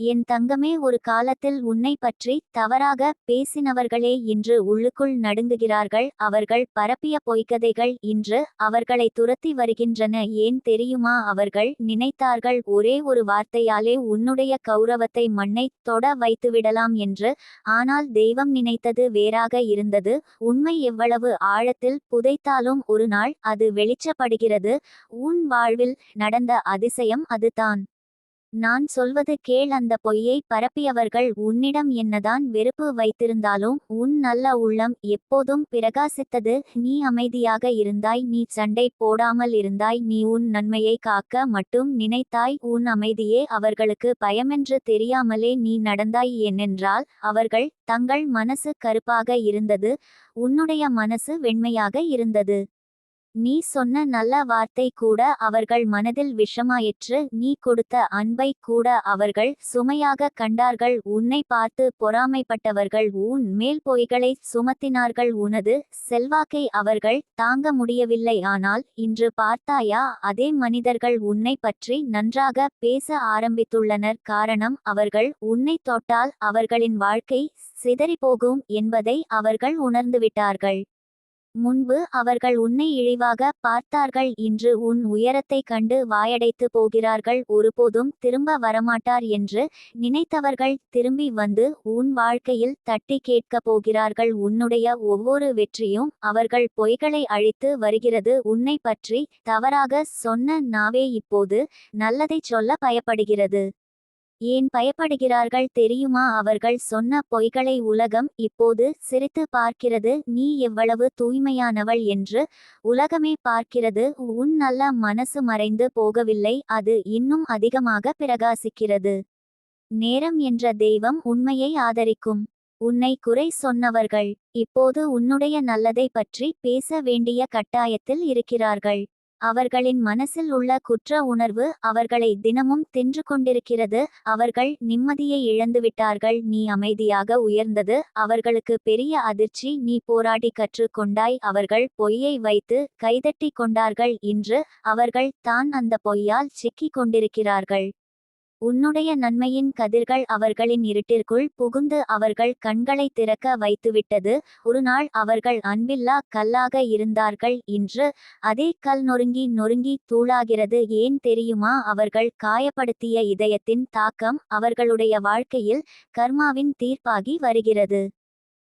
என் தங்கமே ஒரு காலத்தில் உன்னை பற்றி தவறாக பேசினவர்களே இன்று உள்ளுக்குள் நடுங்குகிறார்கள். அவர்கள் பரப்பிய பொய்கதைகள் இன்று அவர்களை துரத்தி வருகின்றன. ஏன் தெரியுமா? அவர்கள் நினைத்தார்கள் ஒரே ஒரு வார்த்தையாலே உன்னுடைய கௌரவத்தை மண்ணை தொட வைத்துவிடலாம் என்று. ஆனால் தெய்வம் நினைத்தது வேறாக இருந்தது. உண்மை எவ்வளவு ஆழத்தில் புதைத்தாலும் ஒரு நாள் அது வெளிச்சப்படுகிறது. உன் வாழ்வில் நடந்த அதிசயம் அதுதான். நான் சொல்வது கேள் அந்த பொய்யை பரப்பியவர்கள் உன்னிடம் என்னதான் வெறுப்பு வைத்திருந்தாலும் உன் நல்ல உள்ளம் எப்போதும் பிரகாசித்தது. நீ அமைதியாக இருந்தாய் நீ சண்டை போடாமல் இருந்தாய் நீ உன் நன்மையை காக்க மட்டும் நினைத்தாய். உன் அமைதியே அவர்களுக்கு பயமென்று தெரியாமலே நீ நடந்தாய் ஏனென்றால் அவர்கள் தங்கள் மனசு கருப்பாக இருந்தது உன்னுடைய மனசு வெண்மையாக இருந்தது. நீ சொன்ன நல்ல வார்த்தை கூட அவர்கள் மனதில் விஷமாயிற்று. நீ கொடுத்த அன்பை கூட அவர்கள் சுமையாக கண்டார்கள். உன்னை பார்த்து பொறாமைப்பட்டவர்கள் உன் மேல் பொய்களை சுமத்தினார்கள். உனது செல்வாக்கை அவர்கள் தாங்க முடியவில்லை. ஆனால் இன்று பார்த்தாயா? அதே மனிதர்கள் உன்னை பற்றி நன்றாக பேச ஆரம்பித்துள்ளனர். காரணம் அவர்கள் உன்னை தொட்டால் அவர்களின் வாழ்க்கை சிதறிப்போகும் என்பதை அவர்கள் உணர்ந்துவிட்டார்கள். முன்பு அவர்கள் உன்னை இழிவாக பார்த்தார்கள் இன்று உன் உயரத்தைக் கண்டு வாயடைத்து போகிறார்கள் ஒருபோதும் திரும்ப வரமாட்டார் என்று நினைத்தவர்கள் திரும்பி வந்து உன் வாழ்க்கையில் தட்டி கேட்கப் போகிறார்கள். உன்னுடைய ஒவ்வொரு வெற்றியும் அவர்கள் பொய்களை அழித்து வருகிறது. உன்னை பற்றி தவறாக சொன்ன நாவே இப்போது நல்லதைச் சொல்ல பயப்படுகிறது. ஏன் பயப்படுகிறார்கள் தெரியுமா? அவர்கள் சொன்ன பொய்களை உலகம் இப்போது சிரித்து பார்க்கிறது. நீ எவ்வளவு தூய்மையானவள் என்று உலகமே பார்க்கிறது. உன் நல்ல மனசு மறைந்து போகவில்லை. அது இன்னும் அதிகமாக பிரகாசிக்கிறது. நேரம் என்ற தெய்வம் உண்மையை ஆதரிக்கும். உன்னை குறை சொன்னவர்கள் இப்போது உன்னுடைய நல்லதை பற்றி பேச வேண்டிய கட்டாயத்தில் இருக்கிறார்கள். அவர்களின் மனசில் உள்ள குற்ற உணர்வு அவர்களை தினமும் தின்று கொண்டிருக்கிறது. அவர்கள் நிம்மதியை இழந்துவிட்டார்கள். நீ அமைதியாக உயர்ந்தது. அவர்களுக்கு பெரிய அதிர்ச்சி. நீ போராடி கற்றுக்கொண்டாய். அவர்கள் பொய்யை வைத்து கைதட்டி கொண்டார்கள். இன்று அவர்கள் தான் அந்த பொய்யால் சிக்கிக் கொண்டிருக்கிறார்கள். உன்னுடைய நன்மையின் கதிர்கள் அவர்களின் இருட்டிற்குள் புகுந்து அவர்கள் கண்களை திறக்க வைத்துவிட்டது. ஒருநாள் அவர்கள் அன்பில்லா கல்லாக இருந்தார்கள் இன்று அதே கல் நொறுங்கி நொறுங்கி தூளாகிறது. ஏன் தெரியுமா? அவர்கள் காயப்படுத்திய இதயத்தின் தாக்கம் அவர்களுடைய வாழ்க்கையில் கர்மாவின் தீர்ப்பாகி வருகிறது.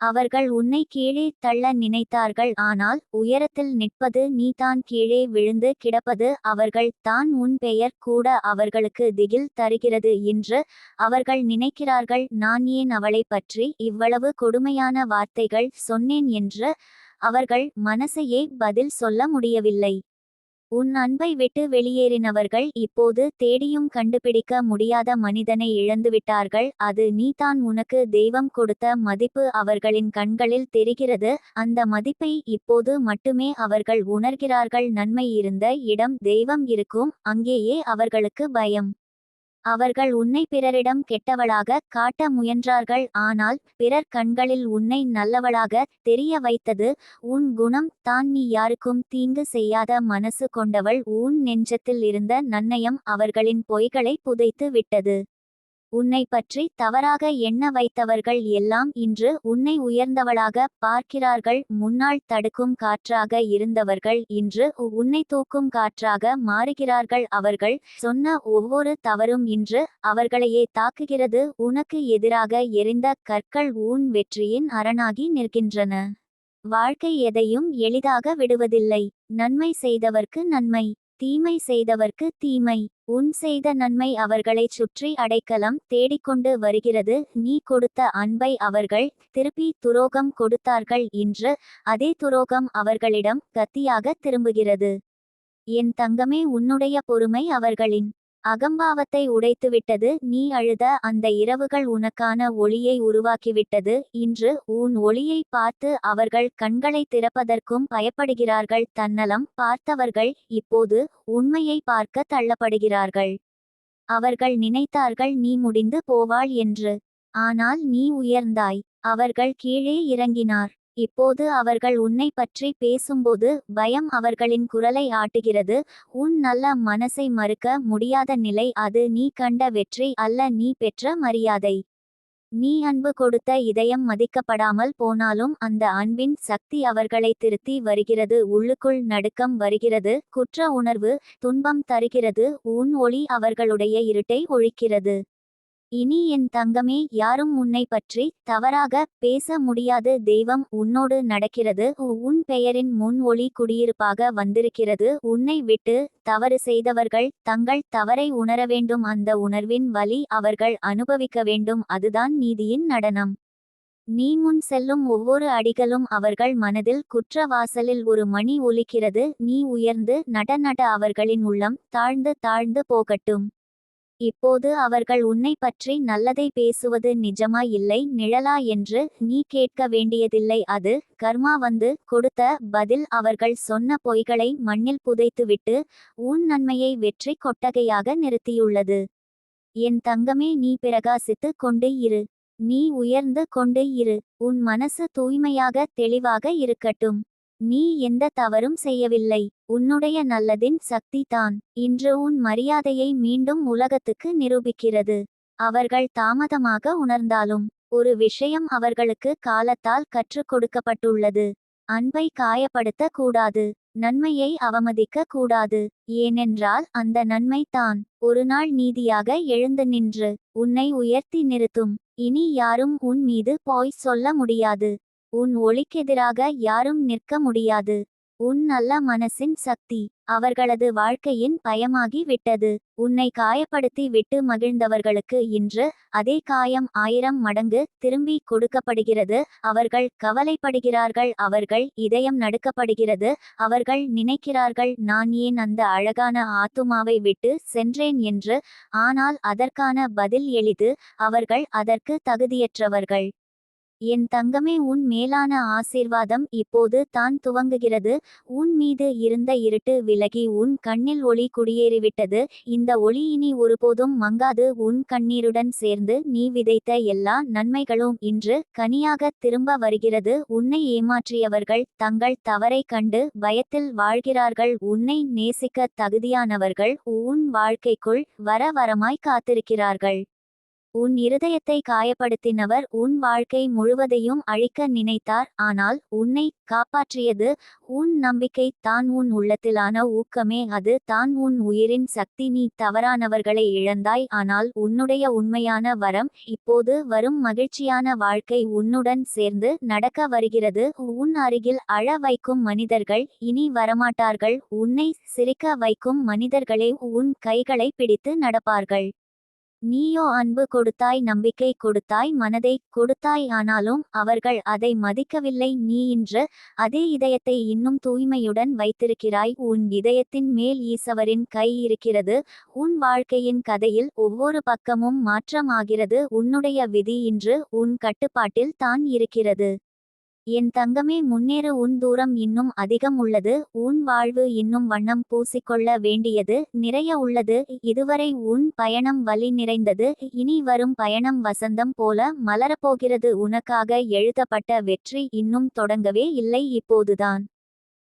அவர்கள் உன்னை கீழே தள்ள நினைத்தார்கள் ஆனால் உயரத்தில் நிற்பது நீதான் கீழே விழுந்து கிடப்பது அவர்கள் தான் உன் பெயர் கூட அவர்களுக்கு திகில் தருகிறது என்று அவர்கள் நினைக்கிறார்கள் நான் ஏன் அவளை பற்றி இவ்வளவு கொடுமையான வார்த்தைகள் சொன்னேன் என்று அவர்கள் மனசையே பதில் சொல்ல முடியவில்லை. உன் அன்பை விட்டு வெளியேறினவர்கள் இப்போது தேடியும் கண்டுபிடிக்க முடியாத மனிதனை இழந்துவிட்டார்கள். அது நீதான் உனக்கு தெய்வம் கொடுத்த மதிப்பு. அவர்களின் கண்களில் தெரிகிறது அந்த மதிப்பை இப்போது மட்டுமே அவர்கள் உணர்கிறார்கள். நன்மை இருந்த இடம் தெய்வம் இருக்கும் அங்கேயே அவர்களுக்கு பயம். அவர்கள் உன்னை பிறரிடம் கெட்டவளாக காட்ட முயன்றார்கள் ஆனால் பிறர் கண்களில் உன்னை நல்லவளாக தெரிய வைத்தது. உன் குணம் தான் நீ யாருக்கும் தீங்கு செய்யாத மனசு கொண்டவள். உன் நெஞ்சத்தில் இருந்த நன்னயம் அவர்களின் பொய்களை புதைத்து விட்டது. உன்னை பற்றி தவறாக எண்ண வைத்தவர்கள் எல்லாம் இன்று உன்னை உயர்ந்தவளாக பார்க்கிறார்கள். முன்னால் தடுக்கும் காற்றாக இருந்தவர்கள் இன்று உன்னை தூக்கும் காற்றாக மாறுகிறார்கள். அவர்கள் சொன்ன ஒவ்வொரு தவறும் இன்று அவர்களையே தாக்குகிறது. உனக்கு எதிராக எரிந்த கற்கள் ஊன் வெற்றியின் அரணாகி நிற்கின்றன. வாழ்க்கை எதையும் எளிதாக விடுவதில்லை. நன்மை செய்தவர்க்கு நன்மை. தீமை செய்தவர்க்கு தீமை. உன் செய்த நன்மை அவர்களைச் சுற்றி அடைக்கலம் தேடிக்கொண்டு வருகிறது. நீ கொடுத்த அன்பை அவர்கள் திருப்பி துரோகம் கொடுத்தார்கள் இன்று அதே துரோகம் அவர்களிடம் கத்தியாக திரும்புகிறது. என் தங்கமே உன்னுடைய பொறுமை அவர்களின் அகம்பாவத்தை உடைத்துவிட்டது நீ அழுத அந்த இரவுகள் உனக்கான ஒளியை உருவாக்கிவிட்டது இன்று உன் ஒளியை பார்த்து அவர்கள் கண்களை திறப்பதற்கும் பயப்படுகிறார்கள் தன்னலம் பார்த்தவர்கள் இப்போது உண்மையை பார்க்க தள்ளப்படுகிறார்கள். அவர்கள் நினைத்தார்கள் நீ முடிந்து போவாள் என்று. ஆனால் நீ உயர்ந்தாய் அவர்கள் கீழே இறங்கினார். இப்போது அவர்கள் உன்னை பற்றி பேசும்போது பயம் அவர்களின் குரலை ஆட்டுகிறது. உன் நல்ல மனசை மறுக்க முடியாத நிலை அது நீ கண்ட வெற்றி அல்ல நீ பெற்ற மரியாதை. நீ அன்பு கொடுத்த இதயம் மதிக்கப்படாமல் போனாலும் அந்த அன்பின் சக்தி அவர்களை திருத்தி வருகிறது உள்ளுக்குள் நடுக்கம் வருகிறது குற்ற உணர்வு துன்பம் தருகிறது உன் ஒளி அவர்களுடைய இருட்டை ஒழிக்கிறது. இனி என் தங்கமே யாரும் உன்னை பற்றி தவறாக பேச முடியாது. தெய்வம் உன்னோடு நடக்கிறது. உன் பெயரின் முன் ஒளி குடியிருப்பாக வந்திருக்கிறது. உன்னை விட்டு தவறு செய்தவர்கள் தங்கள் தவறை உணர வேண்டும். அந்த உணர்வின் வலி அவர்கள் அனுபவிக்க வேண்டும். அதுதான் நீதியின் நடனம். நீ முன் செல்லும் ஒவ்வொரு அடிகளும் அவர்கள் மனதில் குற்றவாசலில் ஒரு மணி ஒலிக்கிறது. நீ உயர்ந்து நட நட அவர்களின் உள்ளம் தாழ்ந்து தாழ்ந்து போகட்டும். இப்போது அவர்கள் உன்னை பற்றி நல்லதை பேசுவது நிஜமா இல்லை நிழலா என்று நீ கேட்க வேண்டியதில்லை. அது கர்மா வந்து கொடுத்த பதில் அவர்கள் சொன்ன பொய்களை மண்ணில் புதைத்துவிட்டு உன் நன்மையை வெற்றி கொட்டகையாக நிறுத்தியுள்ளது. என் தங்கமே நீ பிரகாசித்து கொண்டு இரு. நீ உயர்ந்து கொண்டு இரு. உன் மனசு தூய்மையாக தெளிவாக இருக்கட்டும். நீ எந்த தவறும் செய்யவில்லை. உன்னுடைய நல்லதின் சக்தி தான். இன்று உன் மரியாதையை மீண்டும் உலகத்துக்கு நிரூபிக்கிறது. அவர்கள் தாமதமாக உணர்ந்தாலும் ஒரு விஷயம் அவர்களுக்கு காலத்தால் கற்றுக் கொடுக்கப்பட்டுள்ளது. அன்பை காயப்படுத்த கூடாது நன்மையை அவமதிக்க கூடாது ஏனென்றால் அந்த நன்மை தான். ஒரு நாள் நீதியாக எழுந்து நின்று உன்னை உயர்த்தி நிறுத்தும். இனி யாரும் உன் மீது போய் சொல்ல முடியாது. உன் ஒளிக்கெதிராக யாரும் நிற்க முடியாது. உன் நல்ல மனசின் சக்தி அவர்களது வாழ்க்கையின் பயமாகி விட்டது. உன்னை காயப்படுத்தி விட்டு மகிழ்ந்தவர்களுக்கு இன்று அதே காயம் ஆயிரம் மடங்கு திரும்பி கொடுக்கப்படுகிறது. அவர்கள் கவலைப்படுகிறார்கள். அவர்கள் இதயம் நடுக்கப்படுகிறது. அவர்கள் நினைக்கிறார்கள் நான் ஏன் அந்த அழகான ஆத்துமாவை விட்டு சென்றேன்? என்று. ஆனால் அதற்கான பதில் எளிது. அவர்கள் அதற்கு தகுதியற்றவர்கள். என் தங்கமே உன் மேலான ஆசீர்வாதம் இப்போது தான் துவங்குகிறது. உன் மீது இருந்த இருட்டு விலகி உன் கண்ணில் ஒளி குடியேறிவிட்டது. இந்த ஒளி இனி ஒருபோதும் மங்காது. உன் கண்ணீருடன் சேர்ந்து நீ விதைத்த எல்லா நன்மைகளும் இன்று கனியாக திரும்ப வருகிறது. உன்னை ஏமாற்றியவர்கள் தங்கள் தவறை கண்டு பயத்தில் வாழ்கிறார்கள். உன்னை நேசிக்க தகுதியானவர்கள் உன் வாழ்க்கைக்குள் வர வரமாய் காத்திருக்கிறார்கள். உன் இருதயத்தை காயப்படுத்தினவர் உன் வாழ்க்கை முழுவதையும் அழிக்க நினைத்தார். ஆனால் உன்னை காப்பாற்றியது உன் நம்பிக்கை. தான் உன் உள்ளத்திலான ஊக்கமே. அது தான் உன் உயிரின் சக்தி. நீ தவறானவர்களை இழந்தாய். ஆனால் உன்னுடைய உண்மையான வரம் இப்போது வரும். மகிழ்ச்சியான வாழ்க்கை உன்னுடன் சேர்ந்து நடக்க வருகிறது. உன் அருகில் அழ வைக்கும் மனிதர்கள் இனி வரமாட்டார்கள். உன்னை சிரிக்க வைக்கும் மனிதர்களே. உன் கைகளை பிடித்து நடப்பார்கள். நீயோ அன்பு கொடுத்தாய் நம்பிக்கை கொடுத்தாய் மனதை கொடுத்தாய் ஆனாலும் அவர்கள் அதை மதிக்கவில்லை. நீ இன்று அதே இதயத்தை இன்னும் தூய்மையுடன் வைத்திருக்கிறாய். உன் இதயத்தின் மேல் ஈசவரின் கை இருக்கிறது. உன் வாழ்க்கையின் கதையில் ஒவ்வொரு பக்கமும் மாற்றமாகிறது. உன்னுடைய விதி இன்று உன் கட்டுப்பாட்டில் தான் இருக்கிறது. என் தங்கமே முன்னேற உன் தூரம் இன்னும் அதிகம் உள்ளது. உன் வாழ்வு இன்னும் வண்ணம் பூசிக்கொள்ள வேண்டியது. நிறைய உள்ளது. இதுவரை உன் பயணம் வலி நிறைந்தது. இனி வரும் பயணம் வசந்தம் போல மலரப்போகிறது. உனக்காக எழுதப்பட்ட வெற்றி இன்னும் தொடங்கவே இல்லை. இப்போதுதான்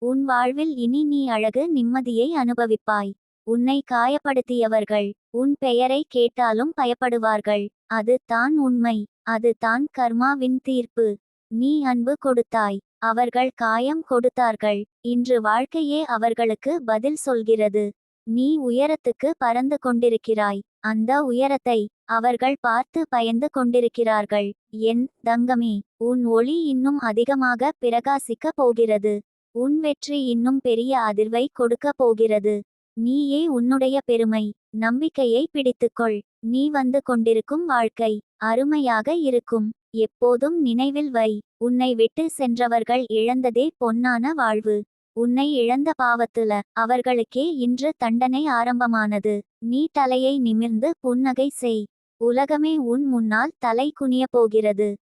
உன் வாழ்வில் இனி நீ அழகு நிம்மதியை அனுபவிப்பாய். உன்னை காயப்படுத்தியவர்கள் உன் பெயரை கேட்டாலும் பயப்படுவார்கள். அது தான் உண்மை. அது தான் கர்மாவின் தீர்ப்பு. நீ அன்பு கொடுத்தாய். அவர்கள் காயம் கொடுத்தார்கள். இன்று வாழ்க்கையே அவர்களுக்கு பதில் சொல்கிறது. நீ உயரத்துக்கு பறந்து கொண்டிருக்கிறாய். அந்த உயரத்தை அவர்கள் பார்த்து பயந்து கொண்டிருக்கிறார்கள். என் தங்கமே உன் ஒளி இன்னும் அதிகமாக பிரகாசிக்க போகிறது. உன் வெற்றி இன்னும் பெரிய அதிர்வை கொடுக்க போகிறது. நீயே உன்னுடைய பெருமை நம்பிக்கையை பிடித்துக்கொள். நீ வந்து கொண்டிருக்கும் வாழ்க்கை அருமையாக இருக்கும். எப்போதும் நினைவில் வை. உன்னை விட்டு சென்றவர்கள் இழந்ததே பொன்னான வாழ்வு. உன்னை இழந்த பாவத்துல அவர்களுக்கே இன்று தண்டனை ஆரம்பமானது. நீ தலையை நிமிர்ந்து புன்னகை செய். உலகமே உன் முன்னால் தலை குனிய போகிறது.